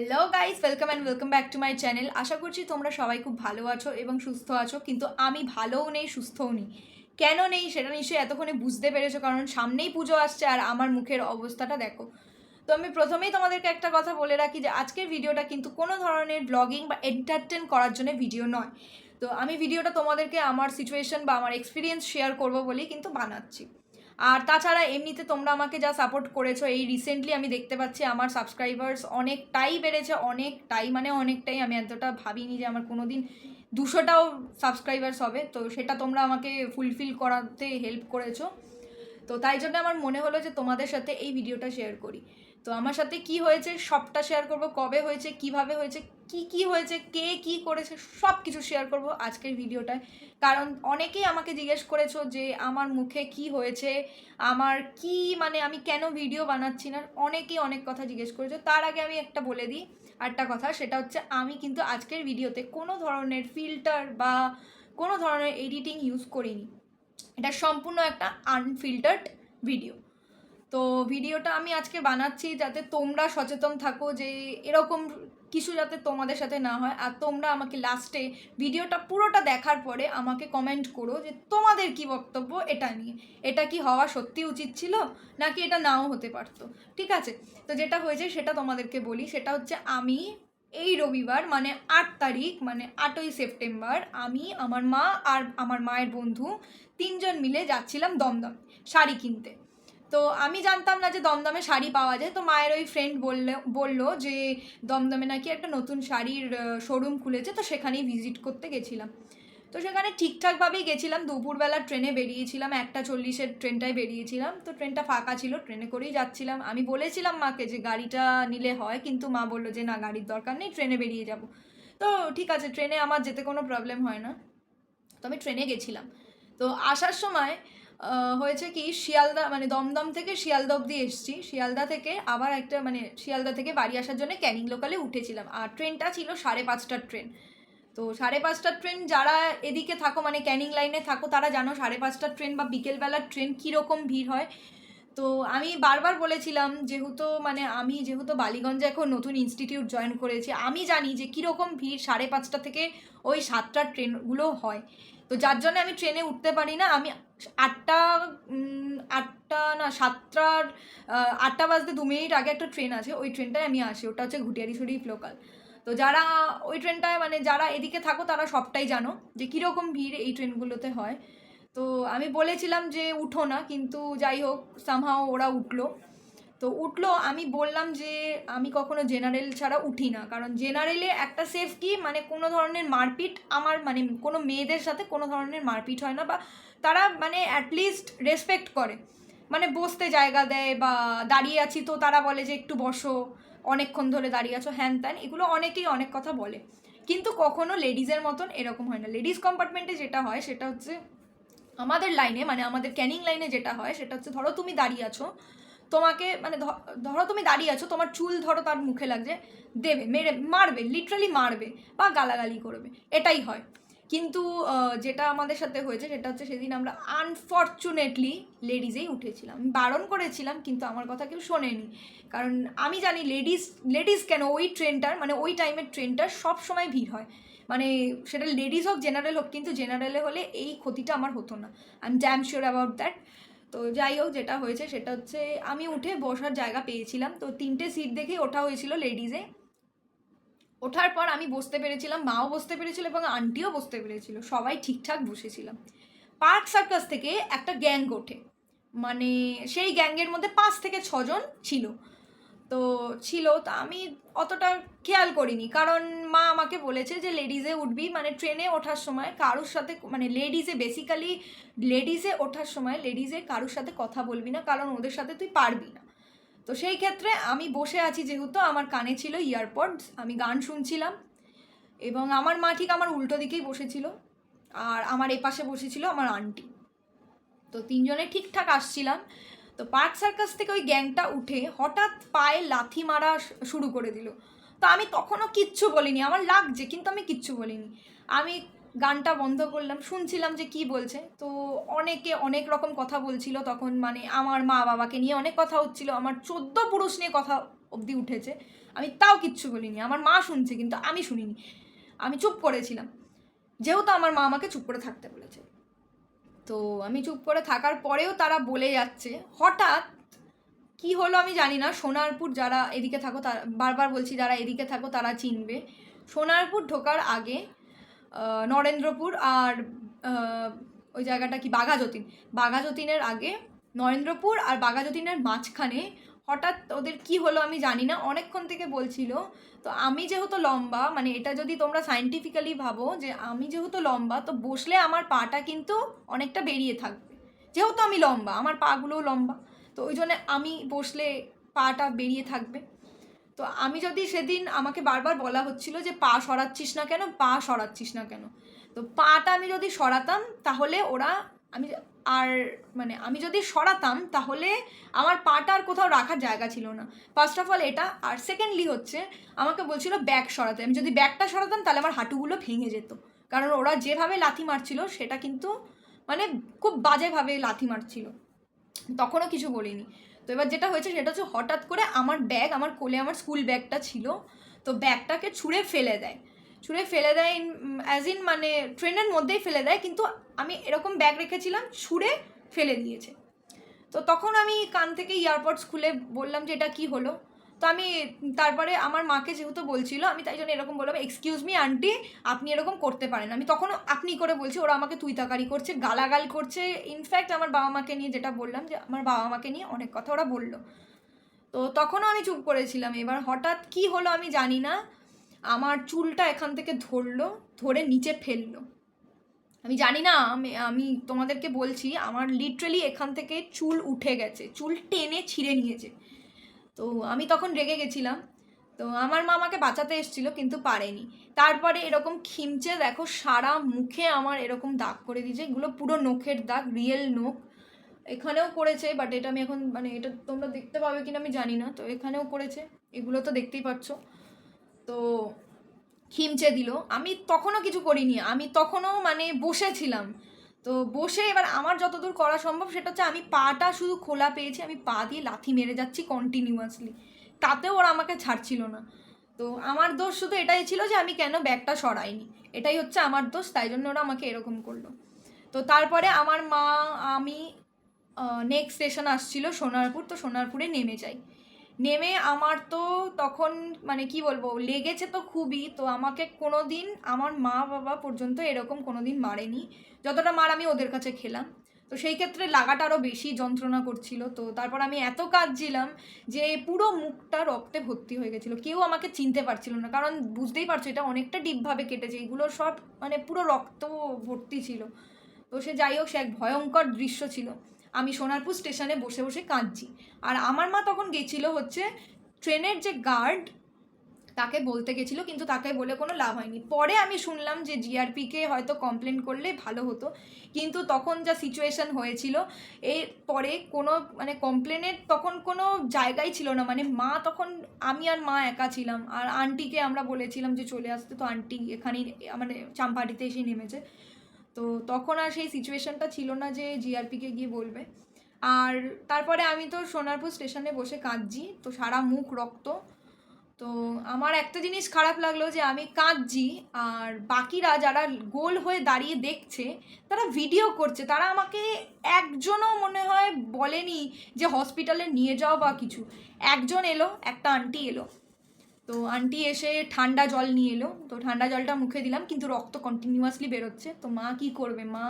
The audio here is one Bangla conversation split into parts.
Hello guys welcome and welcome back to my channel আশা করছি তোমরা সবাই খুব ভালো আছো এবং সুস্থ আছো, কিন্তু আমি ভালোও নেই, সুস্থও নেই। কেন নেই সেটা নিশ্চয়ই এতক্ষণে বুঝতে পেরেছ, কারণ সামনেই পুজো আসছে আর আমার মুখের অবস্থাটা দেখো। তো আমি প্রথমেই তোমাদেরকে একটা কথা বলে রাখি যে আজকের ভিডিওটা কিন্তু কোনো ধরনের ব্লগিং বা এন্টারটেন করার জন্য ভিডিও নয়। তো আমি ভিডিওটা তোমাদেরকে আমার সিচুয়েশন বা আমার এক্সপিরিয়েন্স শেয়ার করব বলেই কিন্তু বানাচ্ছি। আর তাছাড়া এমনিতে তোমরা আমাকে যা সাপোর্ট করেছ, এই রিসেন্টলি আমি দেখতে পাচ্ছি আমার সাবস্ক্রাইবার্স অনেকটাই বেড়েছে, অনেকটাই মানে অনেকটাই। আমি এতটা ভাবিনি যে আমার কোনো দিন দুশোটাও সাবস্ক্রাইবার্স হবে। তো সেটা তোমরা আমাকে ফুলফিল করাতে হেল্প করেছ। তো তাই জন্য আমার মনে হলো যে তোমাদের সাথে এই ভিডিওটা শেয়ার করি। তো আমার সাথে কি হয়েছে, সবটা শেয়ার করব, কবে হয়েছে, কীভাবে হয়েছে, কি কি হয়েছে, কে কি করেছে সব কিছু শেয়ার করব আজকের ভিডিওটায়। কারণ অনেকেই আমাকে জিজ্ঞেস করেছ যে আমার মুখে কি হয়েছে, আমার কি মানে আমি কেন ভিডিও বানাচ্ছি না, অনেকেই অনেক কথা জিজ্ঞেস করেছ। তার আগে আমি একটা বলে দিই একটা কথা, সেটা হচ্ছে আমি কিন্তু আজকের ভিডিওতে কোনো ধরনের ফিল্টার বা কোনো ধরনের এডিটিং ইউজ করিনি। এটা সম্পূর্ণ একটা আনফিল্টার্ড ভিডিও তো ভিডিওটা আমি আজকে বানাচ্ছি যাতে তোমরা সচেতন থাকো যে এরকম কিছু যাতে তোমাদের সাথে না হয়। আর তোমরা আমাকে লাস্টে ভিডিওটা পুরোটা দেখার পরে আমাকে কমেন্ট করো যে তোমাদের কি বক্তব্য এটা নিয়ে। এটা কি হওয়া সত্যি উচিত ছিল নাকি এটা নাও হতে পারতো? ঠিক আছে? তো যেটা হয়েছে সেটা তোমাদেরকে বলি। সেটা হচ্ছে আমি এই রবিবার মানে আট তারিখ মানে আটই সেপ্টেম্বর, আমি, আমার মা আর আমার মায়ের বন্ধু তিনজন মিলে যাচ্ছিলাম দমদম শাড়ি কিনতে। তো আমি জানতাম না যে দমদমে শাড়ি পাওয়া যায়। তো মায়ের ওই ফ্রেন্ড বললে, বলল যে দমদমে নাকি একটা নতুন শাড়ির শোরুম খুলেছে, তো সেখানেই ভিজিট করতে গেছিলাম। তো সেখানে ঠিকঠাকভাবেই গেছিলাম, দুপুরবেলা ট্রেনে বেরিয়েছিলাম, একটা চল্লিশের ট্রেনটায় বেরিয়েছিলাম। তো ট্রেনটা ফাঁকা ছিল ট্রেনে করেই যাচ্ছিলাম। আমি বলেছিলাম মাকে যে গাড়িটা নিলে হয়, কিন্তু মা বলল যে না, গাড়ির দরকার নেই ট্রেনে বেরিয়ে যাব। তো ঠিক আছে ট্রেনে আমার যেতে কোনো প্রবলেম হয় না। তো আমি ট্রেনে গেছিলাম। তো আসার সময় হয়েছে কি, শিয়ালদা মানে দমদম থেকে শিয়ালদা অব্দি এসেছি। শিয়ালদা থেকে আবার একটা মানে শিয়ালদা থেকে বাড়ি আসার জন্য ক্যানিং লোকালে উঠেছিলাম। আর ট্রেনটা ছিল সাড়ে পাঁচটার ট্রেন। তো সাড়ে পাঁচটার ট্রেন যারা এদিকে থাকো মানে ক্যানিং লাইনে থাকো, তারা জানো সাড়ে পাঁচটার ট্রেন বা বিকেলবেলার ট্রেন কীরকম ভিড় হয়। তো আমি বারবার বলেছিলাম, যেহেতু মানে আমি যেহেতু বালিগঞ্জে এখন নতুন ইনস্টিটিউট জয়েন করেছি, আমি জানি যে কীরকম ভিড় সাড়ে পাঁচটা থেকে ওই সাতটার ট্রেনগুলো হয়। তো যার জন্য আমি ট্রেনে উঠতে পারি না, আমি আটটা আটটা না, সাতটার আটটা বাজতে দু মিনিট আগে একটা ট্রেন আছে, ওই ট্রেনটায় আমি আসি, ওটা হচ্ছে ঘুটিয়ারি শরীফ লোকাল তো যারা ওই ট্রেনটায় মানে যারা এদিকে থাকো তারা সবটাই জানো যে কীরকম ভিড় এই ট্রেনগুলোতে হয়। তো আমি বলেছিলাম যে উঠো না, কিন্তু যাই হোক সামহাও ওরা উঠল। তো উঠল, আমি বললাম যে আমি কখনো জেনারেল ছাড়া উঠি না, কারণ জেনারেলে একটা সেফ কি মানে কোনো ধরনের মারপিট আমার মানে কোনো মেয়েদের সাথে কোনো ধরনের মারপিট হয় না, বা তারা মানে অ্যাটলিস্ট রেসপেক্ট করে। মানে বসতে জায়গা দেয় বা দাঁড়িয়ে আছি তো তারা বলে যে একটু বসো, অনেকক্ষণ ধরে দাঁড়িয়ে আছো, হ্যান ত্যান, এগুলো অনেকেই অনেক কথা বলে। কিন্তু কখনো লেডিজের মতন এরকম হয় না। লেডিস কম্পার্টমেন্টে যেটা হয়, সেটা হচ্ছে আমাদের লাইনে মানে আমাদের ক্যানিং লাইনে যেটা হয়, সেটা হচ্ছে ধরো তুমি দাঁড়িয়ে আছো, তোমাকে মানে ধরো তুমি দাঁড়িয়ে আছো, তোমার চুল ধরো তার মুখে লাগছে, দেবে, মেরে, মারবে লিটারালি মারবে বা গালাগালি করবে, এটাই হয়। কিন্তু যেটা আমাদের সাথে হয়েছে, সেটা হচ্ছে সেদিন আমরা আনফর্চুনেটলি লেডিজেই উঠেছিলাম। বারণ করেছিলাম, কিন্তু আমার কথা কেউ শোনেনি। কারণ আমি জানি লেডিস লেডিস কেন ওই ট্রেনটার মানে ওই টাইমের ট্রেনটার সব সময় ভিড় হয়। মানে সেটা লেডিস হোক জেনারেল হোক, কিন্তু জেনারেলে হলে এই ক্ষতিটা আমার হতো না। I am damn sure about that তো যাই হোক, যেটা হয়েছে সেটা হচ্ছে আমি উঠে বসার জায়গা পেয়েছিলাম। তো তিনটে সিট দেখে ওঠা হয়েছিল লেডিজে ওঠার পর আমি বসতে পেরেছিলাম, মাও বসতে পেরেছিল এবং আন্টিও বসতে পেরেছিল। সবাই ঠিকঠাক বসেছিলাম। পার্ক সার্কাস থেকে একটা গ্যাং ওঠে। মানে সেই গ্যাংয়ের মধ্যে পাঁচ থেকে ছজন ছিল। তো ছিল, তা আমি অতটা খেয়াল করিনি। কারণ মা আমাকে বলেছে যে লেডিজে উঠবি মানে ট্রেনে ওঠার সময় কারোর সাথে মানে লেডিজে বেসিক্যালি লেডিজে ওঠার সময় লেডিজে কারোর সাথে কথা বলবি না, কারণ ওদের সাথে তুই পারবি না। তো সেই ক্ষেত্রে আমি বসে আছি যেহেতু, আমার কানে ছিল ইয়ারপডস আমি গান শুনছিলাম এবং আমার মা ঠিক আমার উল্টো দিকেই বসেছিল আর আমার এপাশে বসেছিল আমার আন্টি তো তিনজনে ঠিকঠাক আসছিলাম। তো পার্ক সার্কাস থেকে ওই গ্যাংটা উঠে হঠাৎ পায়ে লাথি মারা শুরু করে দিল। তো আমি তখনও কিচ্ছু বলিনি, আমার লাগছে কিন্তু আমি কিচ্ছু বলিনি। আমি গানটা বন্ধ করলাম, শুনছিলাম যে কি বলছে। তো অনেকে অনেক রকম কথা বলছিল তখন মানে আমার মা বাবাকে নিয়ে অনেক কথা হচ্ছিল, আমার চোদ্দ পুরুষ নিয়ে কথা অবধি উঠেছে। আমি তাও কিচ্ছু বলিনি, আমার মা শুনছে কিন্তু আমি শুনিনি। আমি চুপ করেছিলাম। যেহেতু আমার মা আমাকে চুপ করে থাকতে বলেছে। তো আমি চুপ করে থাকার পরেও তারা বলে যাচ্ছে। হঠাৎ কি হলো আমি জানি না। সোনারপুর যারা এদিকে থাকো, তারা বারবার বলছি যারা এদিকে থাকো তারা চিনবে। সোনারপুর ঢোকার আগে নরেন্দ্রপুর আর ওই জায়গাটা কি? বাঘাযতীন। বাঘাযতীনের আগে নরেন্দ্রপুর আর বাঘাযতীনের মাঝখানে হঠাৎ ওদের কি হলো আমি জানি না, অনেকক্ষণ থেকে বলছিল। তো আমি যেহেতু লম্বা মানে এটা যদি তোমরা সাইন্টিফিক্যালি ভাবো যে আমি যেহেতু লম্বা, তো বসলে আমার পাটা কিন্তু অনেকটা বেরিয়ে থাকবে। যেহেতু আমি লম্বা, আমার পাগুলোও লম্বা, তো ওই জন্য আমি বসলে পাটা বেরিয়ে থাকবে। তো আমি যদি সেদিন আমাকে বারবার বলা হচ্ছিল যে পা সরাচ্ছিস না কেন, পা সরাচ্ছিস না কেন, তো পাটা আমি যদি সরাতাম তাহলে ওরা আমি আর মানে আমি যদি সরাতাম, তাহলে আমার পাটা আর কোথাও রাখার জায়গা ছিল না। ফার্স্ট অফ অল এটা, আর সেকেন্ডলি হচ্ছে, আমাকে বলছিল ব্যাগ সরাতে। আমি যদি ব্যাগটা সরাতাম, তাহলে আমার হাঁটুগুলো ভেঙে যেত। কারণ ওরা যেভাবে লাথি মারছিল, সেটা কিন্তু মানে খুব বাজেভাবে লাথি মারছিল। তখনও কিছু বলিনি। তো এবার যেটা হয়েছে, সেটা হচ্ছে হঠাৎ করে আমার ব্যাগ আমার কোলে আমার স্কুল ব্যাগটা ছিল, তো ব্যাগটাকে ছুঁড়ে ফেলে দেয়। ছুঁড়ে ফেলে দেয় ইন অ্যাজ ইন মানে ট্রেনের মধ্যেই ফেলে দেয়, কিন্তু আমি এরকম ব্যাগ রেখেছিলাম, ছুঁড়ে ফেলে দিয়েছে। তো তখন আমি কান থেকে ইয়ারপডস খুলে বললাম যে এটা কি হলো? তো আমি তারপরে আমার মাকে যেহেতু বলছিল, আমি তাই জন্য এরকম বললাম এক্সকিউজ মি আন্টি আপনি এরকম করতে পারেন আমি তখনও আপনি করে বলছি, ওরা আমাকে তুই তাকারি করছে, গালাগাল করছে। ইনফ্যাক্ট আমার বাবা মাকে নিয়ে যেটা বললাম যে, আমার বাবা মাকে নিয়ে অনেক কথা ওরা বলল। তো তখনও আমি চুপ করেছিলাম। এবার হঠাৎ কি হলো আমি জানি না। আমার চুলটা এখান থেকে ধরলো, ধরে নিচে ফেলল। আমি জানি না, আমি আমি তোমাদেরকে বলছি, আমার লিটারেলি এখান থেকে চুল উঠে গেছে, চুল টেনে ছিঁড়ে নিয়েছে। তো আমি তখন রেগে গেছিলাম। তো আমার মা আমাকে বাঁচাতে এসেছিল, কিন্তু পারেনি। তারপরে এরকম খিমচে দেখো, সারা মুখে আমার এরকম দাগ করে দিয়েছে। এগুলো পুরো নখের দাগ রিয়েল নখ। এখানেও করেছে বাট এটা আমি এখন মানে এটা তোমরা দেখতে পাবে কিনা আমি জানি না। তো এখানেও করেছে, এগুলো তো দেখতেই পাচ্ছ। তো খিমচে দিল। আমি তখনও কিছু করিনি। আমি তখনও মানে বসেছিলাম। তো বসে এবার আমার যতদূর করা সম্ভব সেটা হচ্ছে আমি পাটা শুধু খোলা পেয়েছি। আমি পা দিয়ে লাথি মেরে যাচ্ছি কন্টিনিউয়াসলি তাতেও ওরা আমাকে ছাড়ছিল না। তো আমার দোষ শুধু এটাই ছিল যে আমি কেন ব্যাগটা সরাইনি। এটাই হচ্ছে আমার দোষ, তাই জন্য ওরা আমাকে এরকম করল। তো তারপরে আমার মা, আমি নেক্সট স্টেশন আসছিল সোনারপুর। তো সোনারপুরে নেমে যাই। নেমে আমার তো তখন মানে কি বলব, লেগেছে তো খুবই, তো আমাকে কোনো দিন আমার মা বাবা পর্যন্ত এরকম কোনো দিন মারেনি। যতটা মার আমি ওদের কাছে খেলাম। তো সেই ক্ষেত্রে লাগাটা আরও বেশি যন্ত্রণা করছিল। তো তারপর আমি এত কাঁদছিলাম যে পুরো মুখটা রক্তে ভর্তি হয়ে গেছিল। কেউ আমাকে চিনতে পারছিল না। কারণ বুঝতেই পারছ, এটা অনেকটা ডিপভাবে কেটেছে। এগুলো সব মানে পুরো রক্ত ভর্তি ছিল। তো সে যাই হোক, সে এক ভয়ঙ্কর দৃশ্য ছিল। আমি সোনারপুর স্টেশনে বসে বসে কাঁদছি। আর আমার মা তখন গেছিল হচ্ছে ট্রেনের যে গার্ড, তাকে বলতে গেছিল, কিন্তু তাকে বলে কোনো লাভ হয়নি। পরে আমি শুনলাম যে জিআরপিকে হয়তো কমপ্লেন করলে ভালো হতো, কিন্তু তখন যা সিচুয়েশন হয়েছিল, এর পরে কোনো মানে কমপ্লেনের তখন কোনো জায়গাই ছিল না। মানে মা তখন, আমি আর মা একা ছিলাম। আর আন্টিকে আমরা বলেছিলাম যে চলে আসতে, তো আন্টি এখানেই মানে চাম্পাটিতে এসে নেমেছে। তো তখন আর সেই সিচুয়েশনটা ছিল না যে জিআরপিকে গিয়ে বলবে। আর তারপরে আমি তো সোনারপুর স্টেশনে বসে কাঁদছি, তো সারা মুখ রক্ত। তো আমার একটা জিনিস খারাপ লাগল যে আমি কাঁদছি, আর বাকিরা যারা গোল হয়ে দাঁড়িয়ে দেখছে, তারা ভিডিও করছে। তারা আমাকে একজনও মনে হয় বলেনি যে হসপিটালে নিয়ে যাও বা কিছু। একজন এলো, একটা আন্টি এলো। তো আন্টি এসে ঠান্ডা জল নিয়ে এলো। তো ঠান্ডা জলটা মুখে দিলাম, কিন্তু রক্ত কন্টিনিউয়াসলি বেরোচ্ছে। তো মা কি করবে? মা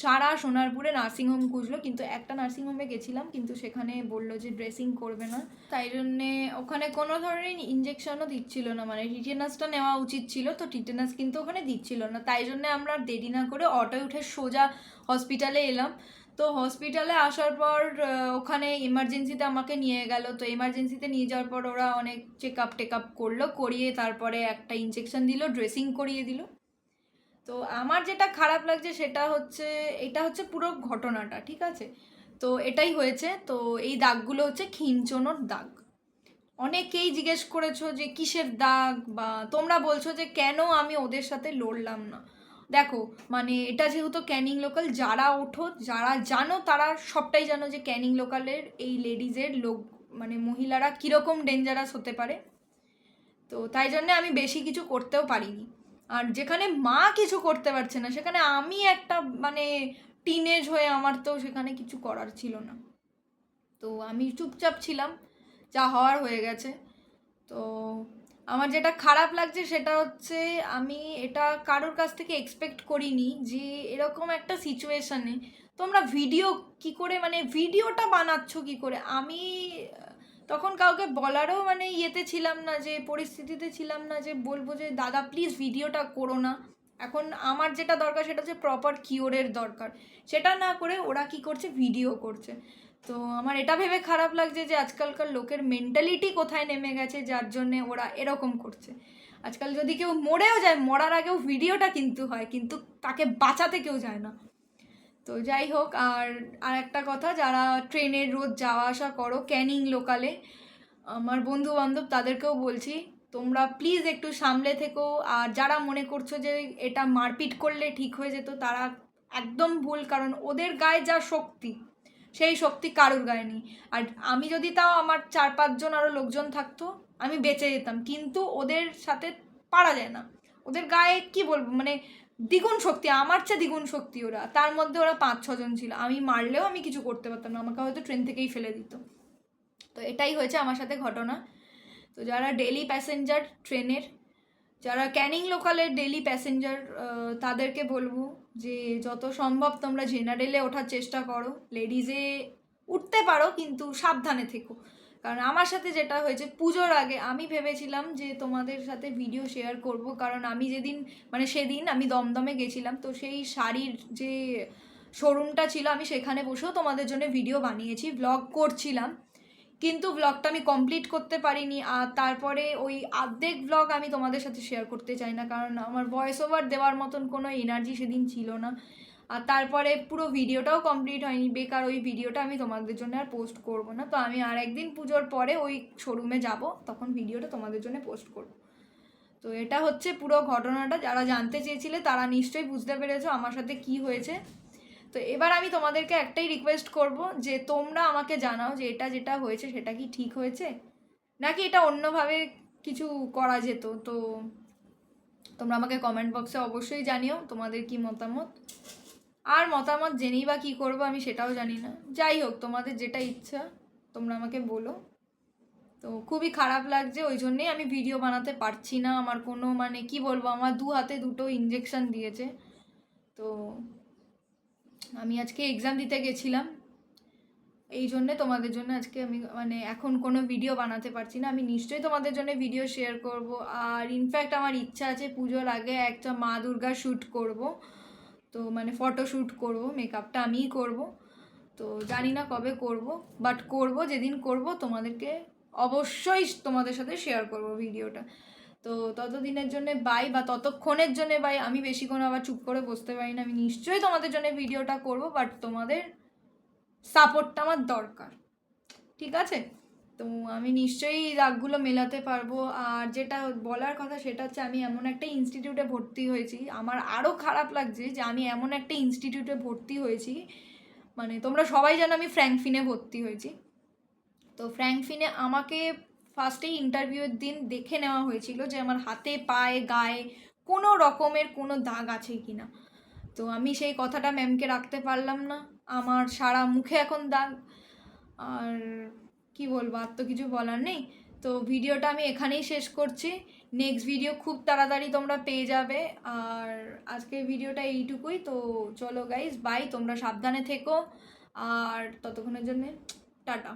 সারা সোনারপুরে নার্সিংহোম খুঁজলো, কিন্তু একটা নার্সিংহোমে গেছিলাম, কিন্তু সেখানে বলল যে ড্রেসিং করবে না। তাই জন্যে ওখানে কোনো ধরনের ইঞ্জেকশনও দিচ্ছিল না মানে টিটেনাসটা নেওয়া উচিত ছিল, তো টিটেনাস কিন্তু ওখানে দিচ্ছিল না। তাই জন্যে আমরা দেরি না করে অটোয় উঠে সোজা হসপিটালে এলাম। তো হসপিটালে আসার পর ওখানে এমার্জেন্সিতে আমাকে নিয়ে গেল। তো এমার্জেন্সিতে নিয়ে যাওয়ার পর ওরা অনেক চেক আপ টেক আপ করল, করিয়ে তারপরে একটা ইঞ্জেকশন দিল ড্রেসিং করিয়ে দিল। তো আমার যেটা খারাপ লাগছে সেটা হচ্ছে, এটা হচ্ছে পুরো ঘটনাটা, ঠিক আছে? তো এটাই হয়েছে। তো এই দাগগুলো হচ্ছে খিঞ্চনোর দাগ। অনেকেই জিজ্ঞেস করেছ যে কিসের দাগ? বা তোমরা বলছো যে কেন আমি ওদের সাথে লড়লাম না? দেখো মানে এটা যেহেতু ক্যানিং লোকাল, যারা ওঠো, যারা জানো, তারা সবটাই জানো যে ক্যানিং লোকালের এই লেডিজের লোক মানে মহিলারা কীরকম ডেঞ্জারাস হতে পারে। তো তাই জন্যে আমি বেশি কিছু করতেও পারিনি। আর যেখানে মা কিছু করতে পারছে না, সেখানে আমি একটা মানে টিনেজ হয়ে আমার তো সেখানে কিছু করার ছিল না। তো আমি চুপচাপ ছিলাম, যা হওয়ার হয়ে গেছে। তো আমার যেটা খারাপ লাগছে সেটা হচ্ছে আমি এটা কারোর কাছ থেকে এক্সপেক্ট করিনি যে এরকম একটা সিচুয়েশানে তোমরা ভিডিও কি করে মানে ভিডিওটা বানাচ্ছ কি করে? আমি, তখন কাউকে বলারও মানে ইয়েতে ছিলাম না যে, পরিস্থিতিতে ছিলাম না যে বলব যে, দাদা প্লিজ ভিডিওটা করো না। এখন আমার যেটা দরকার সেটা হচ্ছে প্রপার কিওরের দরকার। সেটা না করে ওরা কি করছে? ভিডিও করছে। তো আমার এটা ভেবে খারাপ লাগছে যে আজকালকার লোকের মেন্টালিটি কোথায় নেমে গেছে, যার জন্যে ওরা এরকম করছে। আজকাল যদি কেউ মরেও যায়, মরার আগেও ভিডিওটা কিন্তু হয়, কিন্তু তাকে বাঁচাতে কেউ যায় না। তো যাই হোক, আর আর একটা কথা, যারা ট্রেনে রোজ যাওয়া আসা করো ক্যানিং লোকালে আমার বন্ধু বান্ধব তাদেরকেও বলছি তোমরা প্লিজ একটু সামলে থেকো। আর যারা মনে করছ যে এটা মারপিট করলে ঠিক হয়ে যেত, তারা একদম ভুল, কারণ ওদের গায়ে যা শক্তি, সেই শক্তি কারুর গায়ে নেই। আর আমি যদি তাও আমার চার পাঁচজন আরও লোকজন থাকতো, আমি বেঁচে যেতাম। কিন্তু ওদের সাথে পারা যায় না। ওদের গায়ে কি বলব? মানে দ্বিগুণ শক্তি, আমার চেয়ে দ্বিগুণ শক্তি ওরা। তার মধ্যে ওরা পাঁচ, ছজন ছিল। আমি মারলেও আমি কিছু করতে পারতাম না। আমাকে হয়তো ট্রেন থেকেই ফেলে দিত। তো এটাই হয়েছে আমার সাথে ঘটনা। তো যারা ডেলি প্যাসেঞ্জার ট্রেনের যারা ক্যানিং লোকালের ডেলি প্যাসেঞ্জার তাদেরকে বলব যে যত সম্ভব তোমরা জেনারেলে ওঠার চেষ্টা করো। লেডিজে উঠতে পারো, কিন্তু সাবধানে থেকো। কারণ আমার সাথে যেটা হয়েছে, পুজোর আগে আমি ভেবেছিলাম যে তোমাদের সাথে ভিডিও শেয়ার করব। কারণ আমি যেদিন মানে সেদিন আমি দমদমে গেছিলাম, তো সেই শাড়ির যে শোরুমটা ছিল, আমি সেখানে বসেও তোমাদের জন্য ভিডিও বানিয়েছি ব্লগ করছিলাম। কিন্তু ব্লগটা আমি কমপ্লিট করতে পারিনি। আর তারপরে ওই আর্ধেক ব্লগ আমি তোমাদের সাথে শেয়ার করতে চাই না, কারণ আমার ভয়েস ওভার দেওয়ার মতন কোনো এনার্জি সেদিন ছিল না। আর তারপরে পুরো ভিডিওটাও কমপ্লিট হয়নি, বেকার ওই ভিডিওটা আমি তোমাদের জন্য আর পোস্ট করব না। তো আমি আর একদিন পুজোর পরে ওই শোরুমে যাব, তখন ভিডিওটা তোমাদের জন্য পোস্ট করব। তো এটা হচ্ছে পুরো ঘটনাটা, যারা জানতে চেয়েছিলে তারা নিশ্চয়ই বুঝতে পেরেছ আমার সাথে কি হয়েছে। তো এবার আমি তোমাদেরকে একটাই রিকোয়েস্ট করব যে তোমরা আমাকে জানাও যে এটা যেটা হয়েছে সেটা কি ঠিক হয়েছে? নাকি এটা অন্যভাবে কিছু করা যেত? তো তোমরা আমাকে কমেন্ট বক্সে অবশ্যই জানিও তোমাদের কি মতামত। আর মতামত জেনেই বা কী করব আমি সেটাও জানি না। যাই হোক, তোমাদের যেটা ইচ্ছা, তোমরা আমাকে বলো। তো খুবই খারাপ লাগছে, ওই জন্যেই আমি ভিডিও বানাতে পারছি না। আমার কোনো মানে কি বলব, আমার দু হাতে দুটো ইঞ্জেকশন দিয়েছে। তো আমি আজকে এক্সাম দিতে গেছিলাম। এই জন্যে তোমাদের জন্য আজকে আমি মানে এখন কোনো ভিডিও বানাতে পারছি না। আমি নিশ্চয়ই তোমাদের জন্য ভিডিও শেয়ার করব। আর ইনফ্যাক্ট আমার ইচ্ছা আছে পুজোর আগে একটা মা দুর্গা শ্যুট করব। তো মানে ফটো শ্যুট করব মেকআপটা আমিই করব। তো জানি না কবে করব বাট করব, যেদিন করব তোমাদেরকে অবশ্যই তোমাদের সাথে শেয়ার করব ভিডিওটা তো ততদিনের জন্য বাই বা ততক্ষণের জন্য বাই আমি বেশিক্ষণ আবার চুপ করে বসতে পারি না। আমি নিশ্চয়ই তোমাদের জন্য ভিডিওটা করব বাট তোমাদের সাপোর্টটা আমার দরকার। ঠিক আছে? তো আমি নিশ্চয়ই রাগগুলো মেলাতে পারব। আর যেটা বলার কথা সেটা হচ্ছে আমি এমন একটা ইনস্টিটিউটে ভর্তি হয়েছি। আমার আরও খারাপ লাগছে যে আমি এমন একটা ইনস্টিটিউটে ভর্তি হয়েছি। মানে তোমরা সবাই জানো আমি ফ্র্যাঙ্কফিনে ভর্তি হয়েছি। তো ফ্র্যাঙ্কফিনে আমাকে ফার্স্টেই ইন্টারভিউয়ের দিন দেখে নেওয়া হয়েছিল যে আমার হাতে, পায়ে, গায়ে কোনো রকমের কোনো দাগ আছে কি না তো আমি সেই কথাটা ম্যামকে রাখতে পারলাম না। আমার সারা মুখে এখন দাগ। আর কি বলব, আর তো কিছু বলার নেই। তো ভিডিওটা আমি এখানেই শেষ করছি। নেক্সট ভিডিও খুব তাড়াতাড়ি তোমরা পেয়ে যাবে। আর আজকের ভিডিওটা এইটুকুই। তো চলো গাইজ বাই তোমরা সাবধানে থেকো। আর ততক্ষণের জন্যে, টাটা।